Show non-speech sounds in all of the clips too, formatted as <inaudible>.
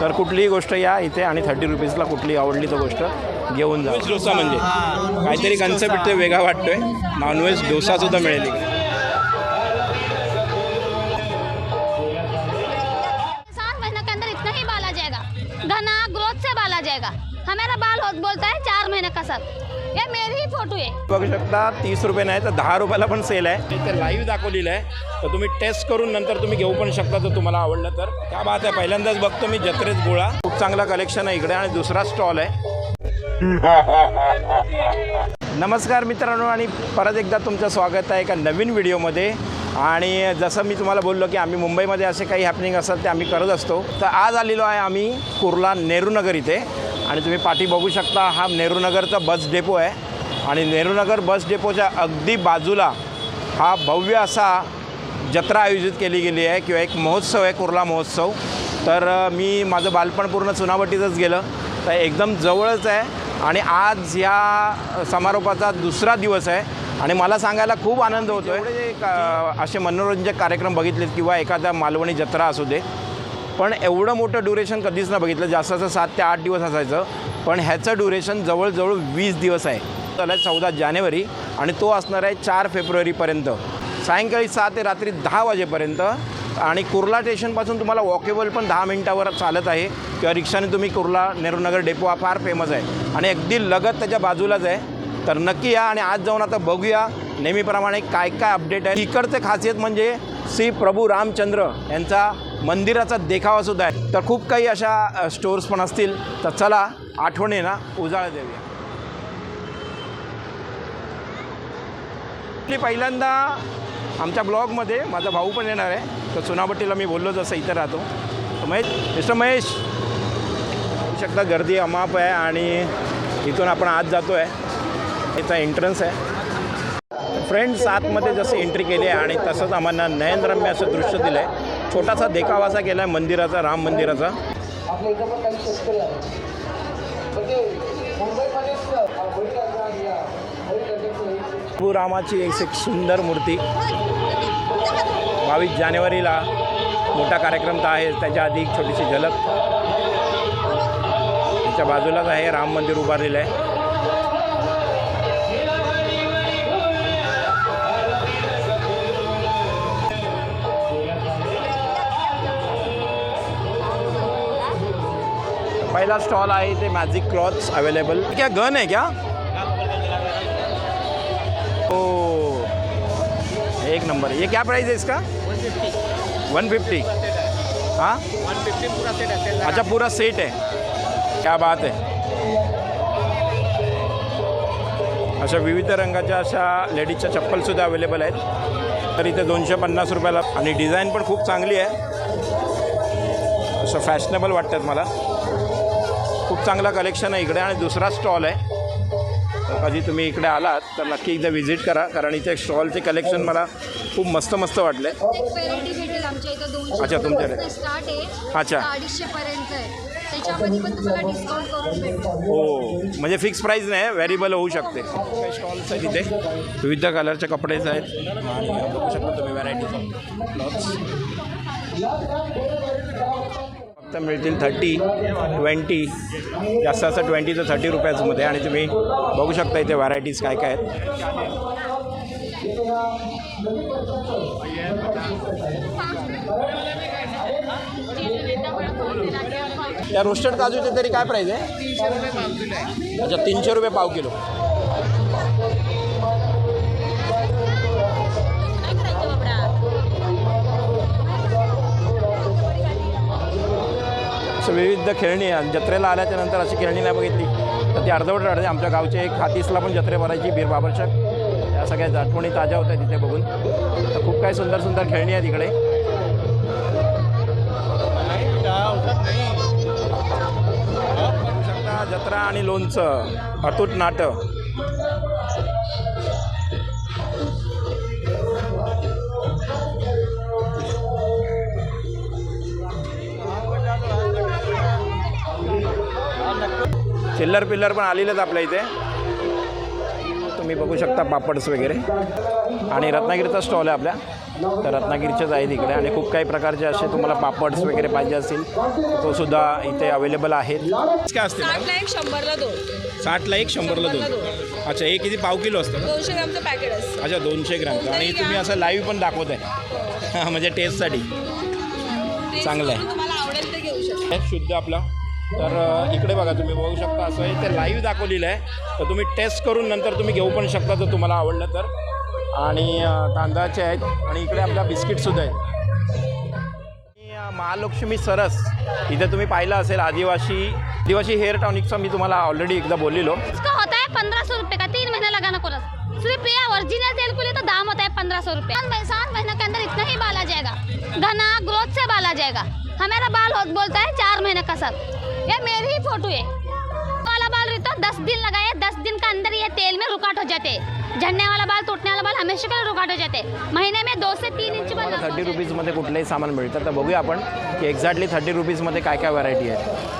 तर कुठलीही गोष्ट या इथे आणि थर्टी रुपीजला कुठली आवडली तर गोष्ट घेऊन जा. डोसा म्हणजे? काहीतरी कन्सेप्ट वेगळा वाटतोय. नॉनव्हेज डोसासुद्धा मिळेल इकडे. सात महीने के अंदर इतना ही बाल आ जाएगा। घना ग्रोथ से बाल आ जाएगा। हमारा बाल बोलता है चार महीने का सर। ये मेरी ही फोटो है बघू शकता तीस रुपये नाही तर दहा रुपयाला पण सेल आहे. इथे लाईव्ह दाखवलेलं आहे. तर तुम्ही टेस्ट करून नंतर तुम्ही घेऊ पण शकता जर तुम्हाला आवडलं तर. त्या बात आहे पहिल्यांदाच बघतो मी जत्रेत गोळा. खूप चांगला कलेक्शन आहे इकडे आणि दुसरा स्टॉल आहे. <laughs> नमस्कार मित्रांनो आणि परत एकदा तुमचं स्वागत आहे एका नवीन व्हिडिओमध्ये. आणि जसं मी तुम्हाला बोललो की आम्ही मुंबईमध्ये असे काही हॅपनिंग असतात ते आम्ही करत असतो. तर आज आलेलो आहे आम्ही कुर्ला नेहरूनगर इथे. आणि तुम्ही पाठी बघू शकता हा नेहरूनगरचा बस डेपो आहे. आणि नेहरूनगर बस डेपोच्या अगदी बाजूला हा भव्य असा जत्रा आयोजित केली गेली आहे किंवा एक महोत्सव आहे कुर्ला महोत्सव. तर मी माझं बालपण पूर्ण चुनावटीतच गेलं. तर एकदम जवळच आहे. आणि आज ह्या समारोपाचा दुसरा दिवस आहे. आणि मला सांगायला खूप आनंद होतो आहे असे मनोरंजक कार्यक्रम बघितलेत किंवा एखादा मालवणी जत्रा असू दे पण एवढं मोठं ड्युरेशन कधीच ना बघितलं. जास्त असं सात ते आठ दिवस असायचं. पण ह्याचं ड्युरेशन जवळजवळ वीस दिवस आहे. त्याला चौदा जानेवारी आणि तो असणार आहे चार फेब्रुवारीपर्यंत. सायंकाळी सहा ते रात्री दहा वाजेपर्यंत. आणि कुर्ला स्टेशनपासून तुम्हाला वॉकेबल पण दहा मिनटावर चालत आहे. किंवा रिक्षाने तुम्ही कुर्ला नेहरूनगर डेपो हा फार फेमस आहे. आणि अगदी लगत त्याच्या बाजूलाच आहे. तर नक्की या आणि आज जाऊन आता बघूया नेहमीप्रमाणे काय काय अपडेट आहे. इकडचे खासियत म्हणजे श्री प्रभू रामचंद्र यांचा मंदिराचा देखावासुद्धा आहे. तर खूप काही अशा स्टोर्स पण असतील. तर चला आठवणींना उजाळा देऊया. आपली पहिल्यांदा आमच्या ब्लॉगमध्ये माझा भाऊ पण येणार आहे. तर चुनाभट्टीला मी बोललो जसं इथं राहतो. तर महेश मिस्टर महेश होऊ शकता गर्दी अमाप आहे आणि इथून आपण आत जातो आहे याचा एंट्रन्स आहे. फ्रेंड्स आतमध्ये जसं एंट्री केली आहे आणि तसंच आम्हाला नयनरम्य असं दृश्य दिलं आहे छोटासा देखावा असा केला आहे मंदिराचा राम मंदिराचा. आपल्या इथं पण काही शेतकरी आहेत. म्हणजे मुंबईमध्येच रामाची एक एक सुंदर मूर्ती. बावीस जानेवारीला मोठा कार्यक्रम तर आहे त्याच्या आधी एक छोटीशी झलक. त्याच्या बाजूलाच आहे राम मंदिर उभारलेलं आहे. पहिला स्टॉल आहे ते मॅजिक क्लॉथ्स अवेलेबल क्या गन आहे क्या? ओ एक नंबर ये क्या प्राइस है इसका? वन फिफ्टी हाँ? अच्छा पूरा सेट है. क्या बात है. अशा विविध रंगाच्या अशा लेडीजच्या चप्पलसुद्धा अवेलेबल आहेत. तर इथे दोनशे पन्नास रुपयाला आणि डिझाईन पण खूप चांगली आहे. असं फॅशनेबल वाटतात मला. खूप चांगला कलेक्शन आहे इकडे. आणि दुसरा स्टॉल आहे. तर कधी तुम्ही इकडे आलात तर नक्की एकदा व्हिजिट करा. कारण इथे स्टॉलचे कलेक्शन मला खूप मस्त मस्त वाटले. व्हेरायटी अच्छा, तुमच्याकडे. अच्छा. हो. म्हणजे फिक्स प्राईस नाही व्हेरिएबल होऊ शकते. स्टॉल्स आहेत इथे. विविध कलरचे कपडेच आहेत. आणि बघू शकता तुम्ही व्हरायटीज क्लॉथ्स फक्त मिळतील थर्टी ट्वेंटी जास्त असं ट्वेंटी ते थर्टी रुपयाजमध्ये आणि तुम्ही बघू शकता इथे व्हरायटीज काय काय आहेत. त्या रोस्टेड काजूचे तरी काय प्राईज आहे? अच्छा तीनशे रुपये पाव किलो. असं विविध खेळणी आहे. जत्रेला आल्याच्यानंतर अशी खेळणी नाही बघितली. तर ती अर्धवट राहते. आमच्या गावचे एक हातीसला पण जत्रे भरायची बीर बाबरशक. या सगळ्या आठवणी ताज्या होत्या तिथे बघून. तर खूप काही सुंदर सुंदर खेळणी आहे तिकडे जत्रा आणि लोणचं. अतूट नाटक. चिल्लर पिल्लर पण आलेलेच आपल्या इथे. तुम्ही बघू शकता पापड्स वगैरे. आणि रत्नागिरीचा स्टॉल आहे आपल्या. तर रत्नागिरीचेच आहेत इकडे. आणि खूप काही प्रकारचे असे तुम्हाला पापड्स वगैरे पाहिजे असतील तो सुद्धा इथे अवेलेबल आहेत. काय असते साठला एक शंभरला दोन. साठला एक शंभरला दोन. अच्छा हे किती? पाव किलो असतं दोनशे ग्रामचं पॅकेट असतं. अच्छा दोनशे ग्रामचं आणि तुम्ही असं लाईव्ह पण दाखवत आहे. <laughs> म्हणजे टेस्टसाठी ते चांगलं आहे. तुम्हाला आवडेल ते घेऊ शकता. हे शुद्ध आपला तर इकडे बघा तुम्ही बघू शकता असं आहे ते लाईव्ह दाखवलेलं आहे. तर तुम्ही टेस्ट करून नंतर तुम्ही घेऊ पण शकता जर तुम्हाला आवडलं तर. आणि कांदाचे तांदळाचे आहेत आणि इकडे आपल्या बिस्किटसुद्धा आहेत. आणि, महालक्ष्मी सरस. इथे तुम्ही पाहिलं असेल आदिवासी आदिवासी हेअर टॉनिकचा मी तुम्हाला ऑलरेडी एकदा बोललेलो. इसका होता है पंद्रह सौ रुपये का तीन महीना लगाना कोर्स सिर्फ ये ओरिजिनल तेल के लिए तो दाम होता है पंद्रह सौ रुपये सात मही- सात महीने के अंदर इतना ही बाल आ जाएगा। घना ग्रोथ से बाल आ जाएगा। हमारा बाल हो, बोलता है चार महीने का सर ये मेरी ही फोटो है। वाला बाल रहता दस दिन लगाए दस दिन का अंदर ये तेल में रुकाट हो जाते। झड़ने वाला बाल टूटने वाला बाल हमेशा के लिए रुकाट हो जाते। महीने में दो से तीन इंच बाल थर्टी रुपीजमध्ये कुठलंही सामान मिळतं तर बघूया आपण की एक्झॅक्टली थर्टी रुपीजमध्ये काय काय व्हरायटी आहे.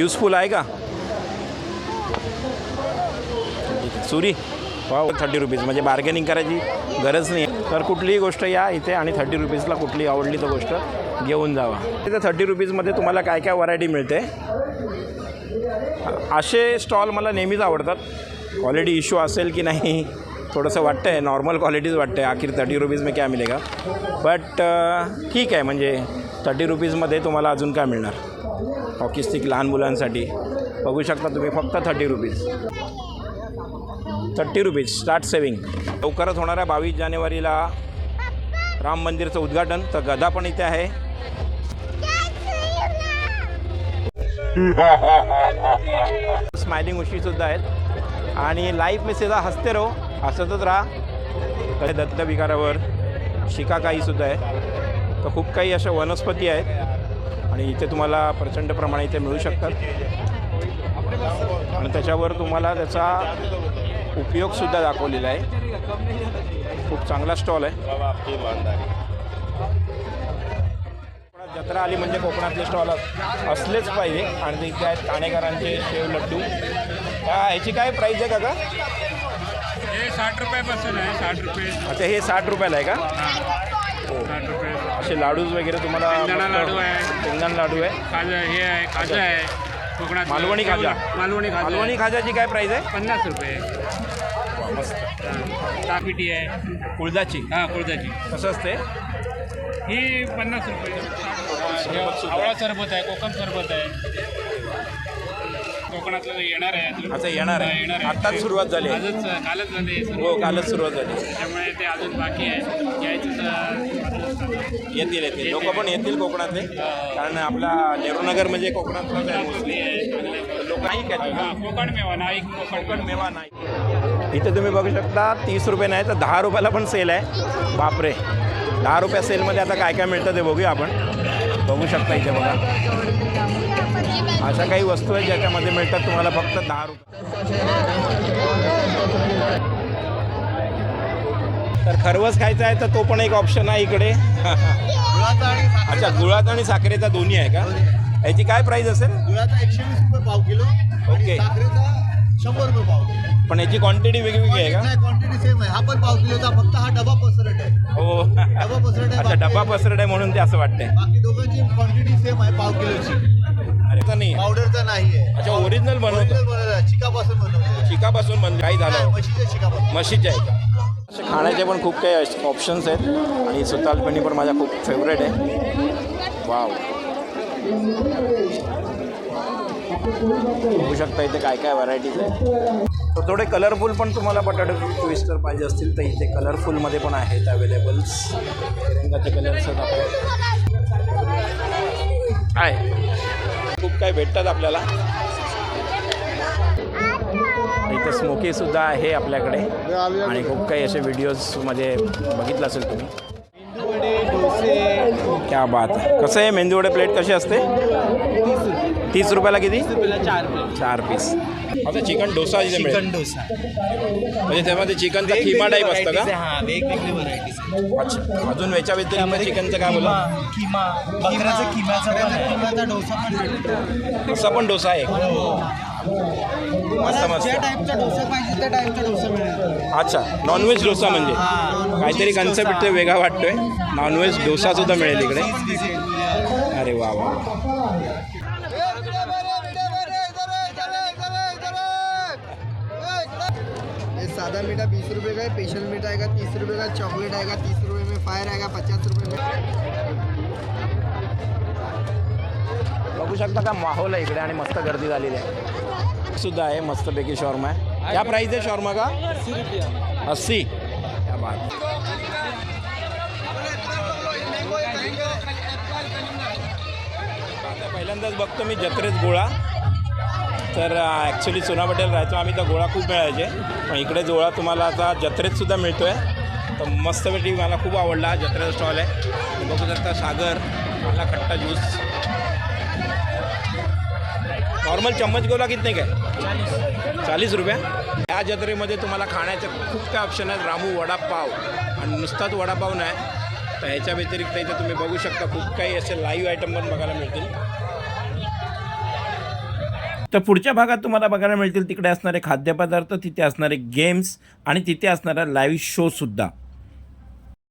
युजफुल आहे का? सुरी. वाव थर्टी रुपीज म्हणजे बार्गेनिंग करायची गरज नाही. तर कुठलीही गोष्ट या इथे आणि थर्टी रुपीजला कुठली आवडली तर गोष्ट घेऊन जावा. तिथे थर्टी रुपीजमध्ये तुम्हाला काय काय व्हरायटी मिळते? असे स्टॉल मला नेहमीच आवडतात. क्वालिटी इश्यू असेल की नाही थोडंसं वाटतं आहे नॉर्मल क्वालिटीज वाटतं आहे आखिर थर्टी रुपीज मी काय मिळेगा बट ठीक आहे. म्हणजे थर्टी रुपीजमध्ये तुम्हाला अजून काय मिळणार? हॉकी स्टिक लहान मुलांसाठी. बघू शकता तुम्ही फक्त thirty rupees thirty rupees start saving लवकरच होणाऱ्या बावीस जानेवारीला राम मंदिरचं उद्घाटन तर गदा पण इथे आहे. स्माइलिंग उशीसुद्धा आहेत. आणि लाईफ मेसेज हसते रहो हसतच राहा. कधी दत्त विकारावर शिकाकाईसुद्धा आहे. तर खूप काही अशा वनस्पती आहेत. आणि इथे तुम्हाला प्रचंड प्रमाणे इथे मिळू शकतात. आणि त्याच्यावर तुम्हाला त्याचा उपयोगसुद्धा दाखवलेला आहे. खूप चांगला स्टॉल आहे. कोकणात जत्रा आली म्हणजे कोकणातले स्टॉल असलेच पाहिजे. आणि ते इथे आहेत काणेकरांचे शेव लड्डू. ह्याची काय प्राईस आहे काका? हे साठ रुपयापासून आहे साठ रुपये. अच्छा हे साठ रुपयाला आहे का? साठ रुपये. असे लाडूज वगैरे तुम्हाला शेंगदाणा लाडू आहे. शेंगदाणा लाडू आहे. खाजा हे आहे खाजा आहे. कोकणात मालवणी खाजा. मालवणी खाजा. मालवणी. खाजाची काय प्राईस आहे? पन्नास रुपये. तापिटी आहे. कुळदाची. हा कुळदाची. कसं असते ही पन्नास रुपये. आवळा सरबत आहे कोकम सरबत आहे. कोकणातलं येणार आहे. असं येणार आहे. आहे. आत्ताच सुरुवात झाली आहे. आजच कालच झाले हे सर्व. हो कालच सुरुवात झाली त्यामुळे ते अजून बाकी आहे. यायचं तर- येतील येतील. लोक पण येतील कोकणातले. कारण आपला नेहरूनगर म्हणजे कोकणातलाच आहे मोस्टली लोक नाही हा, कोकण मेवा नाईक कोकण. कोकण मेवा नाही इथे तुम्ही बघू शकता तीस रुपये नाही तर दहा रुपयाला पण सेल आहे. बापरे. दहा रुपया सेलमध्ये आता काय काय मिळतं ते बघूया आपण. बघू शकता इथे बघा. अशा काही वस्तू आहेत ज्याच्यामध्ये मिळतात तुम्हाला फक्त दहा रुपये. तर खरवस खायचा आहे तर तो पण एक ऑप्शन आहे इकडे. अच्छा गुळाचा आणि साखरेचा दोन्ही आहे का? याची काय प्राईस असेल? गुळाचा एकशे वीस रुपये पाव किलो ओके. शंभर रुपये पाव किलो. पण याची क्वांटिटी वेगवेगळी आहे का? क्वांटिटी सेम आहे. हा पण पाव किलोचा फक्त हा डबा पसरट आहे. हो. डबा पसरट आहे अच्छा डब्बा पसरट आहे म्हणून ते असं वाटतंय. बाकी दोघांची क्वांटिटी सेम आहे पाव किलोची. तर नाही. पावडरचा नाही आहे अच्छा ओरिजिनल बनवतो. आहे. चिकापासून बनवतो चिकापासून बंद काही झालं? म्हशीच्या म्हशीचे आहे असे खाण्याचे पण खूप काही ऑप्शन्स आहेत. आणि सुतालपणी पण माझा खूप फेवरेट आहे. वाव बघू शकता इथे काय काय व्हरायटीज आहेत. तर थोडे कलरफुल पण तुम्हाला बटाटे ट्विस्टर पाहिजे असतील तर इथे कलरफुलमध्ये पण आहेत अवेलेबल्स रंगाचे कलर्स आहेत आपले आहे. खूप काही भेटतात आपल्याला. इथे स्मोकी सुद्धा आहे आपल्याकडे. आणि खूप काही असे व्हिडिओजमध्ये बघितलं असेल तुम्ही. क्या बात आहे कसं आहे मेंदू वडे प्लेट कशी असते? तीस रुपयाला किती? चार पीस आता चिकन डोसा इथे मिळेल. डोसा. म्हणजे त्यामध्ये चिकनचा खिमा टाईप असतं का? हा वेगवेगळी व्हरायटीज अच्छा अजून याच्या व्यतिरिक्त चिकनचं काय बोला किमा बकऱ्याचा किमाचा किमाचा डोसा पण भेटतो असा पण डोसा आहे. मस्त मस्त. ज्या टाईपचा डोसा पाहिजे त्या टाईपचा डोसा मिळेल. अच्छा नॉनव्हेज डोसा म्हणजे? काहीतरी कन्सेप्ट वेगळा वाटतोय. नॉनव्हेज डोसा सुद्धा मिळेल इकडे. अरे वा वा. मीठा बीस रुपए का है स्पेशल मीठा आएगा तीस रुपए का चॉकलेट आएगा तीस रुपए में फायर आएगा पचास रुपए में बघू शकता का माहोल आहे इकडे आणि मस्त गर्दी झालेली आहे सुद्धा आहे मस्तपैकी शॉर्मा आहे क्या प्राईस आहे शॉर्मा का अस्सी क्या बात पहिल्यांदाच बघतो मी जत्रेत गोळा तर ॲक्च्युली सोना पटेल राहायचो आम्ही तर गोळा खूप मिळायचे पण इकडे गोळा तुम्हाला आता जत्रेतसुद्धा मिळतो आहे तर मस्तपैकी मला खूप आवडला जत्रेचा स्टॉल आहे. बघू शकता सागर मला खट्टा ज्यूस नॉर्मल चम्मच गोला नाही काय? चाळीस रुपया. या जत्रेमध्ये तुम्हाला खाण्याचे खूप काय ऑप्शन आहेत. रामू वडापाव. आणि नुसताच वडापाव नाही. तर ह्याच्या व्यतिरिक्त इथे तुम्ही बघू शकता खूप काही असे लाईव्ह आयटम पण बघायला मिळतील. तर पुढच्या भागात तुम्हाला बघायला मिळतील तिकडे असणारे खाद्यपदार्थ तिथे असणारे गेम्स आणि तिथे असणारा लाईव्ह शोसुद्धा